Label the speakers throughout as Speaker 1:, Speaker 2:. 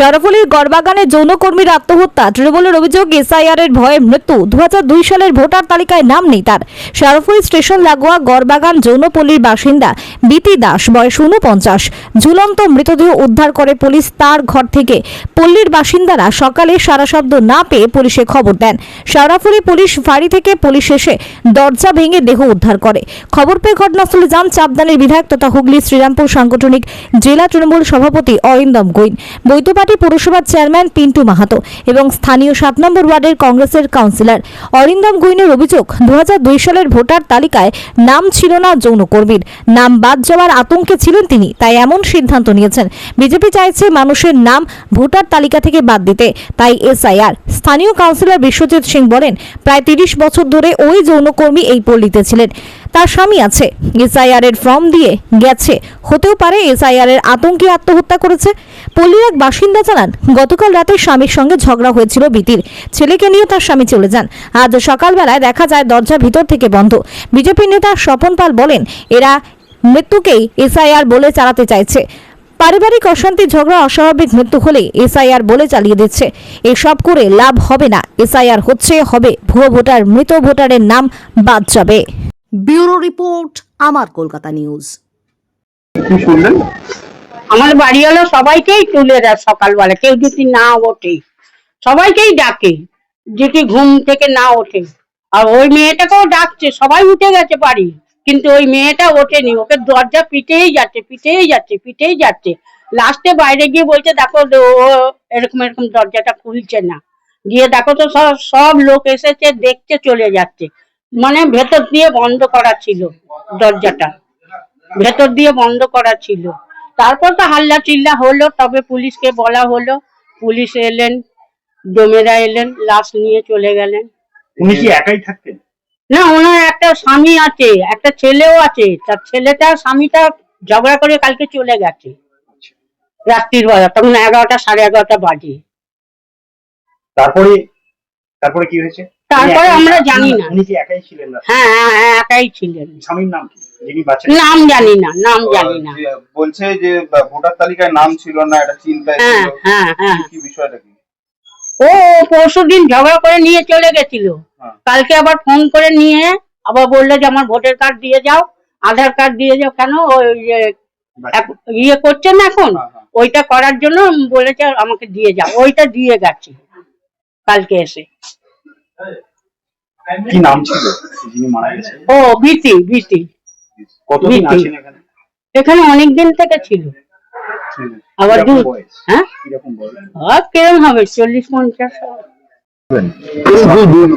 Speaker 1: শরফুলির গড়বাগানে যৌনকর্মীর আত্মহত্যা। তৃণমূলের অভিযোগ এসআইআর এর ভয়ে মৃত্যু। দু সালের ভোটার তালিকায় নাম নেই তার। শরফুলি স্টেশন, লাগোয়া, গড়বাগান, যৌনপল্লীর বাসিন্দা বিতি দাস, বয়স উনপঞ্চাশ ঝুলন্ত মৃতদেহ উদ্ধার করে পুলিশ তার ঘর থেকে। পল্লীর বাসিন্দারা সকালে সারা শব্দ না পেয়ে পুলিশে খবর দেন। শারাফুলি পুলিশ ফাঁড়ি থেকে পুলিশ এসে দরজা ভেঙে দেহ উদ্ধার করে। খবর পেয়ে ঘটনাস্থলে যান চাপদানের বিধায়ক তথা হুগলি শ্রীরামপুর সাংগঠনিক জেলা তৃণমূল সভাপতি অরিন্দম গৈন বৈদ্যপাটি পৌরসভার চেয়ারম্যান পিন্টু মাহাতো এবং স্থানীয় সাত নম্বর ওয়ার্ডের কংগ্রেসের কাউন্সিলর অরিন্দম গুইনের অভিযোগ দু সালের ভোটার তালিকায় নাম ছিল না যৌনকর্মীর। নাম বাদ যাওয়ার আতঙ্কে ছিলেন তিনি, তাই এমন সিদ্ধান্ত নিয়েছেন। বিজেপি চাইছে মানুষের নাম ভোটার তালিকা থেকে বাদ দিতে, তাই এসআইআর। স্থানীয় কাউন্সিলর বিশ্বজিৎ সিং বলেন, প্রায় তিরিশ বছর ধরে ওই যৌনকর্মী এই পল্লীতে ছিলেন। তার স্বামী আছে। এসআইআর এর ফর্ম দিয়ে গেছে। হতেও পারে এসআইআর এর আতঙ্কে আত্মহত্যা করেছে। পল্লীর এক বাসিন্দা জানান গতকাল রাতে স্বামীর সঙ্গে ঝগড়া হয়েছিল বিতির। ছেলেকে নিয়ে তার স্বামী চলে যান। আজ সকালবেলায় দেখা যায় দরজা ভিতর থেকে বন্ধ। বিজেপি নেতা স্বপন পাল বলেন এরা মৃত্যুকেই এসআইআর বলে চালাতে চাইছে। পারিবারিক অশান্তি ঝগড়া অস্বাভাবিক মৃত্যু হলে এসআইআর বলে চালিয়ে দিচ্ছে। এসব করে লাভ হবে না। এসআইআর হচ্ছে হবে ভুয়ো ভোটার মৃত ভোটারের নাম বাদ যাবে।
Speaker 2: ব্যুরো রিপোর্ট আমার কলকাতা নিউজ।
Speaker 3: কি শুনলেন?
Speaker 4: আমার বাড়ি হলো সবাইকেই তুলে দেয় সকালবেলা। কেউ যদি না ওঠে, সবাইকেই ডাকে, যদি ঘুম থেকে না ওঠে। আর ওই মেয়েটাকেও ডাকছে, সবাই উঠে গেছে বাড়ি, কিন্তু ওই মেয়েটা ওঠেনি। ওকে দরজা পিটেই যাচ্ছে পিটেই যাচ্ছে পিটেই যাচ্ছে। লাস্টে বাইরে গিয়ে বলছে, দেখো ও এরকম এরকম দরজাটা খুলছে না। গিয়ে দেখো তো সব সব লোক এসেছে দেখতে চলে যাচ্ছে। মানে ভেতর দিয়ে বন্ধ করা ছিল দরজাটা। ভেতর দিয়ে বন্ধ করা ছিল। তারপর তো হাল্লা চিল্লা হলো তবে পুলিশকে বলা হলো। পুলিশ এলেন ডোমেরা এলেন লাশ নিয়ে চলে গেলেন।
Speaker 3: উনি কি একাই থাকতেন?
Speaker 4: না ওনার একটা স্বামী আছে একটা ছেলেও আছে। তার ছেলেটা স্বামীটা ঝগড়া করে কালকে চলে গেছে। রাত্রির বেলা তখন এগারোটা সাড়ে এগারোটা বাজে।
Speaker 3: তারপরে তারপরে কি হয়েছে?
Speaker 4: তারপরে আমরা জানি না।
Speaker 3: উনি কি একাই ছিলেন?
Speaker 4: হ্যাঁ হ্যাঁ, হ্যাঁ, একাই ছিলেন।
Speaker 3: স্বামীর নাম কি?
Speaker 4: নাম জানি না নাম জানি না।
Speaker 5: বলছে যে ভোটার তালিকায় নাম ছিল না এটা চিন্তায়
Speaker 4: হ্যাঁ
Speaker 5: ছিল।
Speaker 4: হ্যাঁ হ্যাঁ
Speaker 5: কি বিষয়টা কি?
Speaker 4: ও পরশু দিন ঝগড়া করে নিয়ে চলে গেছিল। কালকে আবার ফোন করে নিয়ে আবার বলল যে আমার ভোটার কার্ড দিয়ে যাও আধার কার্ড দিয়ে যাও কেন ওই ইয়ে করছে না এখন। ওইটা করার জন্য বলেছে আমাকে দিয়ে যাও ওইটা দিয়ে গেছে কালকে এসে।
Speaker 3: কি নাম ছিল?
Speaker 4: ও বিতি বিতি
Speaker 3: কতদিন আছেন এখানে?
Speaker 4: এখানে অনেক দিন থেকে ছিল। আবার দু- হ্যাঁ?
Speaker 3: কীরকম
Speaker 4: আর কিরম হবে? চল্লিশ পঞ্চাশ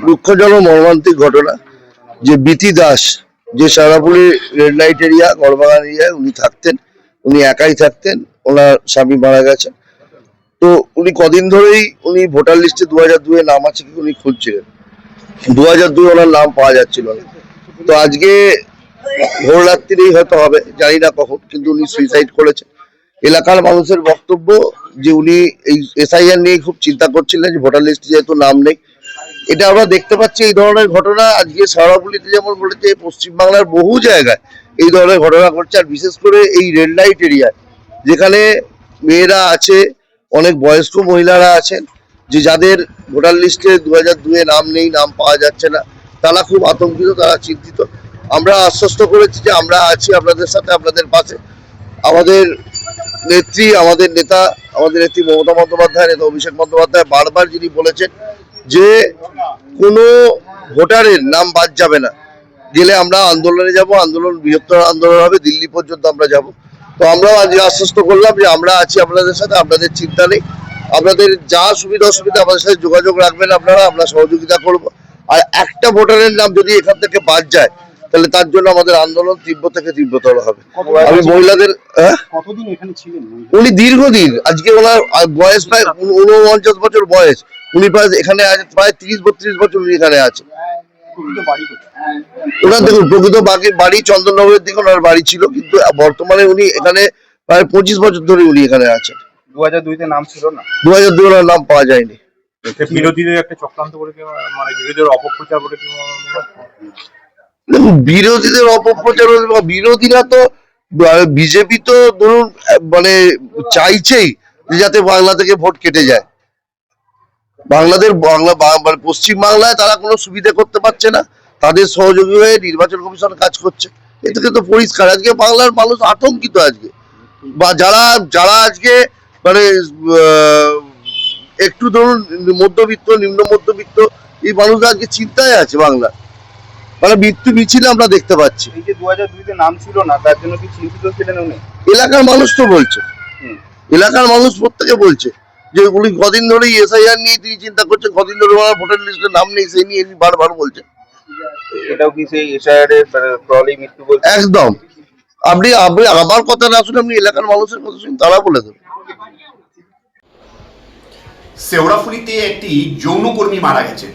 Speaker 6: দুঃখজনক মর্মান্তিক ঘটনা যে বিতি দাস যে সারাপুলি রেড লাইট এরিয়া গড়বাগান এরিয়ায় উনি থাকতেন উনি একাই থাকতেন ওনার স্বামী মারা গেছেন তো উনি কদিন ধরেই উনি ভোটার লিস্টে দু হাজার দুয়ে নাম আছে কি উনি খুঁজছিলেন। দু হাজার দুই ওনার নাম পাওয়া যাচ্ছিল না। তো আজকে ভোর রাত্রিরেই হয়তো হবে, জানি না কখন, কিন্তু উনি সুইসাইড করেছেন এলাকার মানুষের বক্তব্য যে উনি এই এসআইআর নিয়ে খুব চিন্তা করছিলেন যে ভোটার লিস্টে যেহেতু নাম নেই, এটা আমরা দেখতে পাচ্ছি এই ধরনের ঘটনা আজকে সারাপুলিতে যেমন বলেছে পশ্চিমবাংলার বহু জায়গায় এই ধরনের ঘটনা ঘটছে, আর বিশেষ করে এই রেড লাইট এরিয়ায় যেখানে মেয়েরা আছে, অনেক বয়স্ক মহিলারা আছেন, যে যাদের ভোটার লিস্টে দু হাজার নাম নেই, নাম পাওয়া যাচ্ছে না, তারা খুব আতঙ্কিত, তারা চিন্তিত। আমরা আশ্বস্ত করেছি যে আমরা আছি আপনাদের সাথে, আপনাদের পাশে। আমাদের নেত্রী, আমাদের নেতা, আমাদের নেত্রী মমতা বন্দ্যোপাধ্যায়, নেতা অভিষেক বন্দ্যোপাধ্যায় বারবার যিনি বলেছেন যে কোনো ভোটারের নাম বাদ যাবে না। গেলে আমরা আন্দোলনে যাব, আন্দোলন বৃহত্তর আন্দোলন হবে, দিল্লি পর্যন্ত আমরা যাব। তো আমরাও আজকে আশ্বস্ত করলাম যে আমরা আছি আপনাদের সাথে, আপনাদের চিন্তা নেই। আপনাদের যা সুবিধা অসুবিধা আমাদের সাথে যোগাযোগ রাখবেন আপনারা, আমরা সহযোগিতা করব। আর একটা ভোটারের নাম যদি এখান থেকে বাদ যায় তাহলে তার জন্য আমাদের আন্দোলন তীব্র থেকে তীব্রতর হবে। আমি মহিলাদের হ্যাঁ?
Speaker 3: কতদিন এখানে ছিলেন মহিলা?
Speaker 6: উনি দীর্ঘদিন আজকে ওনার বয়স প্রায় উন- ঊনপঞ্চাশ বছর বয়স। উনি প্রায় এখানে আছে প্রায় তিরিশ বত্রিশ বছর উনি এখানে আছে ওনার দেখুন প্রকৃত বাকি বাড়ি চন্দননগরের দিকে ওনার বাড়ি ছিল কিন্তু বর্তমানে উনি এখানে প্রায় পঁচিশ বছর ধরে উনি এখানে আছেন।
Speaker 5: দু হাজার দুইতে নাম ছিল না?
Speaker 6: দু হাজার দুই নাম পাওয়া যায়নি।
Speaker 7: বিরোধীদের একটা চক্রান্ত করে মানে বিরোধীদের অপপ্রচার করে কি
Speaker 6: বিরোধীদের অপপ্রচার বিরোধীরা তো বিজেপি তো ধরুন মানে চাইছেই যাতে বাংলা থেকে ভোট কেটে যায়। বাংলাদেশ বাংলা মানে পশ্চিম বাংলায় তারা কোনো সুবিধা করতে পারছে না। তাদের সহযোগী হয়ে নির্বাচন কমিশন কাজ করছে। এটাকে তো পরিষ্কার। আজকে বাংলার মানুষ আতঙ্কিত আজকে। বা যারা যারা আজকে মানে একটু ধরুন মধ্যবিত্ত, নিম্ন মধ্যবিত্ত, এই মানুষরা আজকে চিন্তায় আছে বাংলা মানে মৃত্যু মিছিলে আমরা দেখতে পাচ্ছি।
Speaker 5: এই যে দু হাজার দুইতে নাম ছিল না তার জন্য কি চিন্তিত ছিলেন উনি?
Speaker 6: এলাকার মানুষ তো বলছে। এলাকার মানুষ প্রত্যেকে বলছে যে উনি কদিন ধরে এসআইআর নিয়ে তিনি চিন্তা করছেন কদিন ধরে ওনার ভোটার লিস্টে নাম নেই সেই নিয়ে বারবার বলছে।
Speaker 5: এটাও কি সেই এর ট্রলি মৃত্যু বলছে?
Speaker 6: একদম। আপনি আপনি আমার কথা না শুনে আপনি এলাকার মানুষের কথা শুনুন তারা বলে দেবেন
Speaker 8: শেওড়াফুলিতে একটি যৌনকর্মী মারা গেছেন।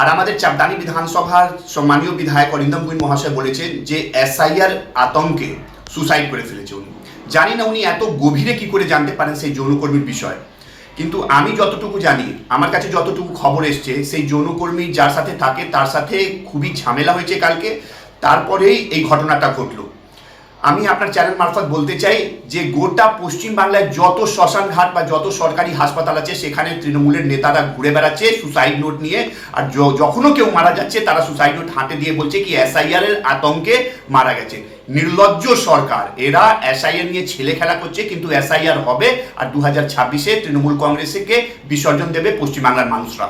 Speaker 8: আর আমাদের চাপদানি বিধানসভার সম্মানীয় বিধায়ক অরিন্দম গুইন মহাশয় বলেছেন যে এসআইআর আতঙ্কে সুসাইড করে ফেলেছে উনি। জানি না উনি এত গভীরে কি করে জানতে পারেন সেই যৌনকর্মীর বিষয়। কিন্তু আমি যতটুকু জানি, আমার কাছে যতটুকু খবর এসছে, সেই যৌনকর্মী যার সাথে থাকে তার সাথে খুবই ঝামেলা হয়েছে কালকে। তারপরেই এই ঘটনাটা ঘটলো। আমি আপনার চ্যানেল মারফত বলতে চাই যে গোটা পশ্চিম বাংলায় যত শ্মশান ঘাট বা যত সরকারি হাসপাতাল আছে, সেখানে তৃণমূলের নেতারা ঘুরে বেড়াচ্ছে সুসাইড নোট নিয়ে। আর যখনও কেউ মারা যাচ্ছে, তারা সুসাইড নোট হাতে দিয়ে বলছে কি এসআইআর এর আতঙ্কে মারা গেছে। নির্লজ্জ সরকার। এরা এসআইআর নিয়ে ছেলে খেলা করছে, কিন্তু এসআইআর হবে। আর দু হাজার ছাব্বিশে তৃণমূল কংগ্রেসকে বিসর্জন দেবে পশ্চিমবাংলার মানুষরা।